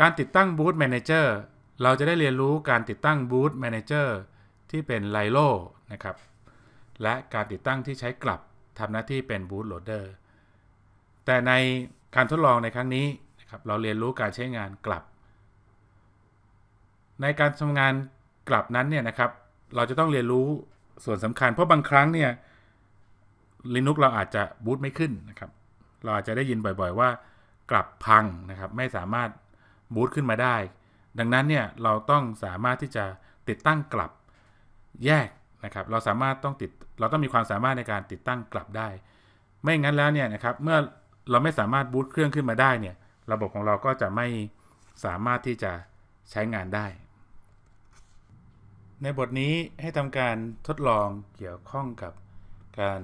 การติดตั้ง Boot Manager เราจะได้เรียนรู้การติดตั้ง Boot Manager ที่เป็น Lilo นะครับ และการติดตั้งที่ใช้กลับทำหน้าที่เป็น Boot Loader แต่ในการทดลองในครั้งนี้นะครับเราเรียนรู้การใช้งานกลับ ในการทำงานกลับนั้นเนี่ยนะครับ เราจะต้องเรียนรู้ส่วนสำคัญ เพราะบางครั้งเนี่ย Linux เราอาจจะบูตไม่ขึ้นนะครับ เราอาจจะได้ยินบ่อย ๆ ว่ากลับพังนะครับ ไม่สามารถ บูตขึ้นมาได้ ดังนั้นเนี่ยเราต้องสามารถที่จะติดตั้งกลับแยกนะครับ เราสามารถต้องติดเราต้องมีความสามารถในการติดตั้งกลับได้ ไม่งั้นแล้วเนี่ยนะครับเมื่อเราไม่สามารถบูตเครื่องขึ้นมาได้เนี่ยระบบของเราก็จะไม่สามารถที่จะใช้งานได้ ในบทนี้ให้ทำการทดลองเกี่ยวข้องกับการ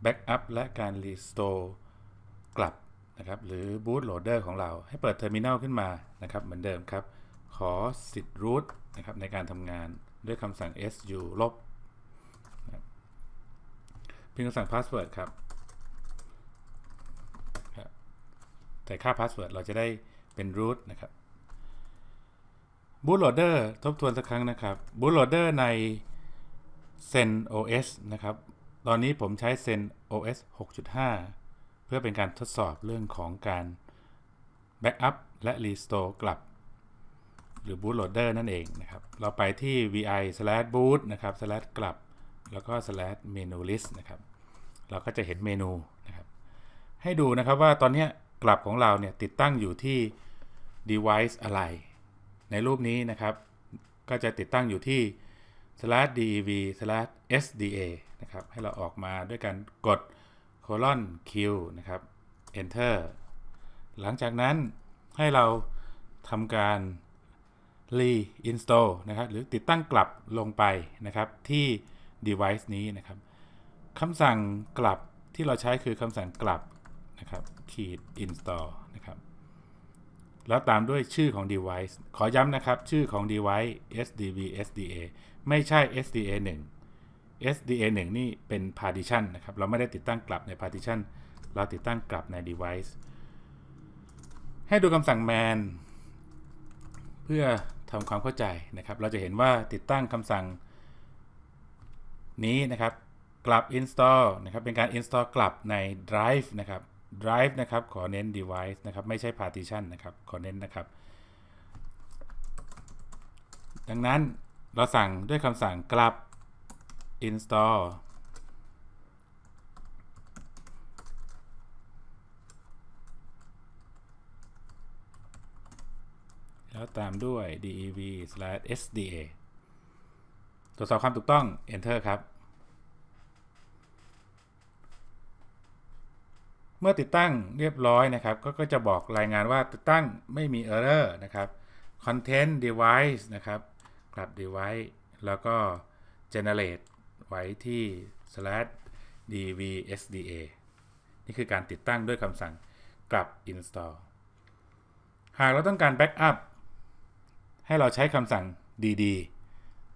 แบ็กอัพและการรีสโตร์กลับ นะครับหรือ boot loader ของเราให้เปิดเทอร์มิน a ลขึ้นมานะครับเหมือนเดิมครับ ขอสิทธิ์ root นะครับในการทำงานด้วยคำสั่ง su ลบพิมพ์คำสั่ง password ครับแต่ค่า password เราจะได้เป็น root นะครับ bootloader ทบทวนสักครั้งนะครับ bootloader ใน Zen OS นะครับ ตอนนี้ผมใช้ Zen OS 6.5 พื่อเป็นการทดสอบเรื่องของการ backup และ restore กลับ หรือ bootloader นั่นเองนะครับ เราไปที่ vi boot นะครับกลับ แล้วก็ menu list นะครับ เราก็จะเห็นเมนูนะครับ ให้ดูนะครับว่าตอนนี้กลับของเราเนี่ยติดตั้งอยู่ที่ device อะไร ในรูปนี้นะครับ ก็จะติดตั้งอยู่ที่ dev sda นะครับ ให้เราออกมาด้วยการกด colon q นะครับ enter หลังจากนั้นให้เราทำการ reinstall นะครับ หรือติดตั้งกลับลงไปนะครับที่ device นี้นะครับคำสั่งกลับที่เราใช้คือคำสั่งกลับนะครับขีด install นะครับ แล้วตามด้วยชื่อของ device ขอย้ำนะครับ ชื่อของ device sdb sda ไม่ใช่ sda 1 sda 1 นี่เป็น partition นะครับ เราไม่ได้ติดตั้งกลับใน partition เราติดตั้งกลับใน device ให้ดูคำสั่ง man เพื่อทำความเข้าใจนะครับ เราจะเห็นว่าติดตั้งคำสั่งนี้นะครับ กลับ install นะครับ เป็นการ install กลับใน drive นะครับ drive นะครับ ขอเน้น device นะครับ ไม่ใช่ partition นะครับ ขอเน้นนะครับ ดังนั้นเราสั่งด้วยคำสั่งกลับ install แล้วตามด้วย dev sda ตรวจสอบความถูกต้อง enter ครับ เมื่อติดตั้งเรียบร้อยนะครับก็ก็จะบอกรายงานว่าติดตั้งไม่มี error นะครับ content device นะครับ กลับ device แล้วก็ generate ไว้ที่ slash dvsda นี่คือการติดตั้งด้วยคำสั่งกลับ install หากเราต้องการ backup ให้เราใช้คำสั่ง dd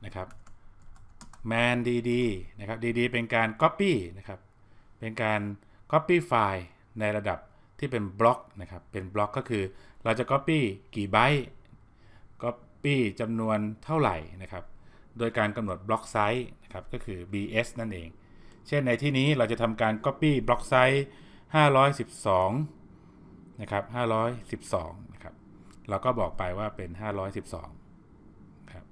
นะครับ man dd นะครับ dd เป็นการ copy นะครับ เป็นการ copy ไฟล์ในระดับที่เป็นบล็อกนะครับ เป็นบล็อกก็คือเราจะ copy กี่ไบต์ copy จำนวนเท่าไหร่นะครับ โดยการกำหนดบล็อกไซส์ นะครับ ก็คือ bs นั่นเอง เช่นในที่นี้เราจะทำการ copy บล็อกไซส์512 นะครับ 512 นะครับ เราก็บอกไปว่าเป็น 512 ครับ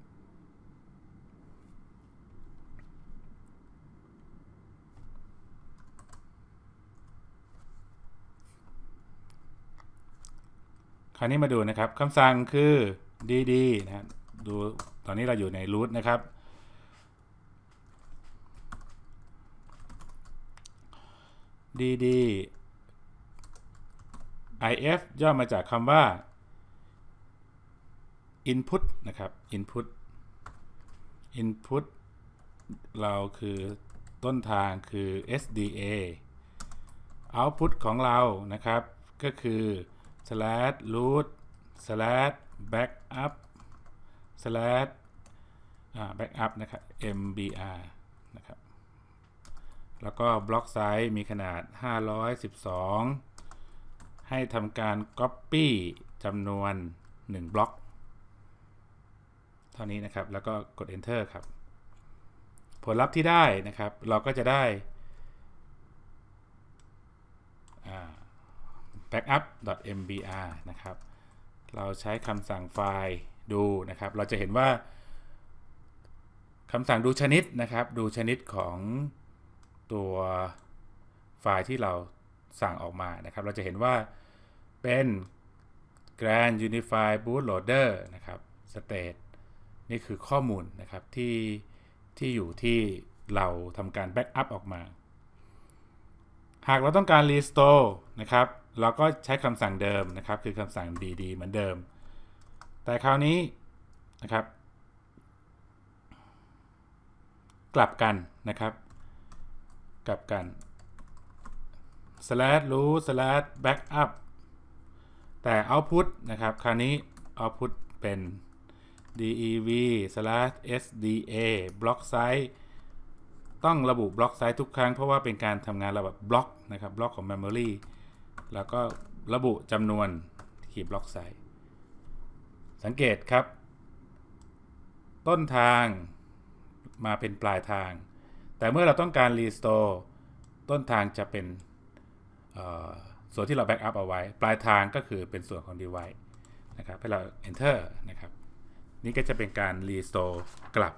คราวนี้มาดูนะครับคำสั่งคือ dd นะดูตอนนี้เราอยู่ใน root นะครับ dd if ย่อมาจากคำว่า input นะครับ input input เราคือต้นทางคือ SDA output ของเรานะครับ ก็คือ slash root slash backup slash backup นะครับ mbr นะครับ แล้วก็บล็อกไซส์มีขนาด 512 ให้ทำการ Copy จำนวน 1 บล็อก เท่านี้นะครับ แล้วก็กด enter ครับ ผลลัพธ์ที่ได้นะครับ เราก็จะได้ backup.mbr นะครับ เราใช้คำสั่งไฟล์ดูนะครับ เราจะเห็นว่าคำสั่งดูชนิดนะครับ ดูชนิดของ ตัวไฟล์ที่เราสั่งออกมานะครับ เราจะเห็นว่าเป็น Grand Unified Bootloader นะครับ State นี่คือข้อมูลนะครับที่ที่อยู่ที่เราทำการแบ็กอัพออกมา หากเราต้องการ restore นะครับ เราก็ใช้คำสั่งเดิมนะครับ คือคำสั่ง dd เหมือนเดิม แต่คราวนี้นะครับ กลับกันนะครับ กลับกัน slash root slash backup แต่ output นะครับ คราวนี้ output เป็น dev slash sda block size ต้องระบุบล็อกไซส์ทุกครั้งเพราะว่าเป็นการทำงานระบบบล็อกนะครับบล็อกของ Memory แล้วก็ระบุจำนวนขีดบล็อกไซส์สังเกตครับ ต้นทางมาเป็นปลายทาง แต่เมื่อเราต้องการ restore ต้นทางจะเป็นส่วนที่เราแบ็กอัพเอาไว้ ปลายทางก็คือเป็นส่วนของ device นะครับให้เรา enter นะครับ นี่ก็จะเป็นการ restore กลับ